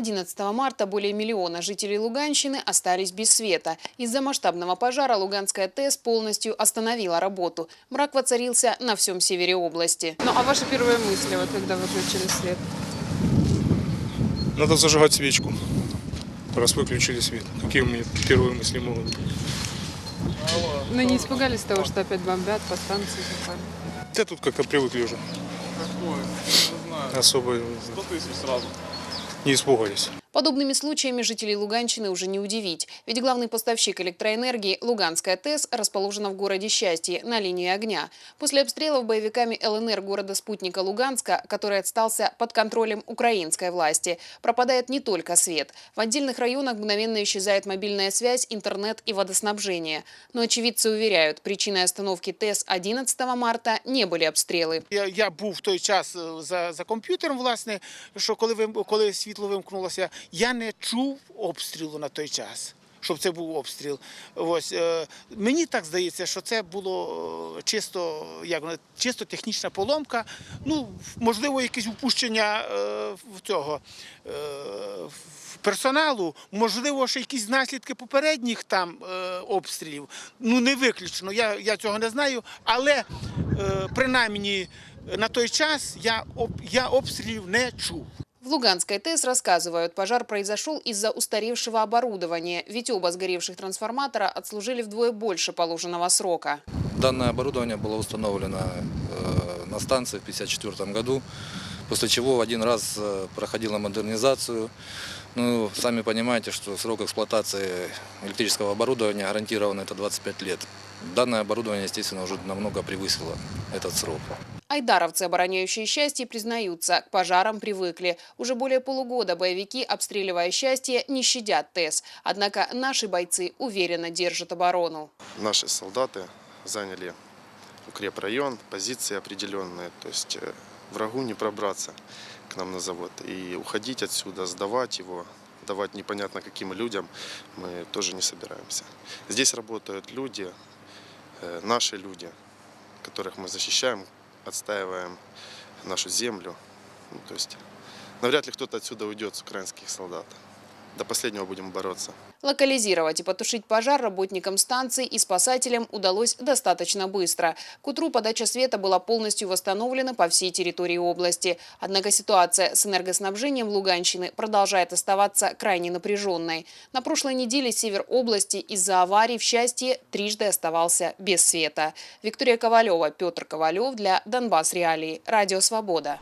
11 марта более миллиона жителей Луганщины остались без света. Из-за масштабного пожара Луганская ТЭС полностью остановила работу. Мрак воцарился на всем севере области. Ну, а ваши первые мысли, вот когда выключили свет? Надо зажигать свечку, раз выключили свет. Какие у меня первые мысли могут быть? Ну, не испугались того, что опять бомбят, по станции? Да тут как-то привыкли уже. Особо не испугались. Подобными случаями жителей Луганщины уже не удивить. Ведь главный поставщик электроэнергии Луганская ТЭС расположена в городе Счастье на линии огня. После обстрелов боевиками ЛНР города-спутника Луганска, который отстался под контролем украинской власти, пропадает не только свет. В отдельных районах мгновенно исчезает мобильная связь, интернет и водоснабжение. Но очевидцы уверяют, причиной остановки ТЭС 11 марта не были обстрелы. Я, я був в той час е, за, за комп'ютером, власне, що коли, коли світло вимкнулося, я не чув обстрілу на той час. Щоб це був обстріл. Ось е, мені так здається, що це було е, чисто, як чисто технічна поломка. Ну, можливо, якесь упущення е, цього персоналу, можливо, ще якісь наслідки попередніх там обстрілів. Ну, не виключно, я, я цього не знаю, але принаймні на той час я, об, я обстрілів не чув. В Луганской ТЭС рассказывают, пожар произошел из-за устаревшего оборудования, ведь оба сгоревших трансформатора отслужили вдвое больше положенного срока. Данное оборудование было установлено э, на станции в 1954 году, после чего один раз э, проходила модернизацию. Ну, сами понимаете, что срок эксплуатации электрического оборудования гарантирован это 25 лет. Данное оборудование, естественно, уже намного превысило этот срок. Айдаровцы, обороняющие счастье, признаются, к пожарам привыкли. Уже более полугода боевики, обстреливая счастье, не щадят ТЭС. Однако наши бойцы уверенно держат оборону. наши солдаты заняли укрепрайон, позиции определенные, то есть э, врагу не пробраться к нам на завод. И уходить отсюда, сдавать его, давать непонятно каким людям мы тоже не собираемся. Здесь работают люди, наши люди, которых мы защищаем, отстаиваем нашу землю. Ну, то есть навряд ли кто-то отсюда уйдет с украинских солдат. До последнего будем бороться. Локализировать и потушить пожар работникам станции и спасателям удалось достаточно быстро. К утру подача света была полностью восстановлена по всей территории области. Однако ситуация с энергоснабжением Луганщины продолжает оставаться крайне напряженной. На прошлой неделе север области из-за аварий в счастье трижды оставался без света. Виктория Ковалева, Петр Ковалев для Донбасс Реалии. Радио «Свобода».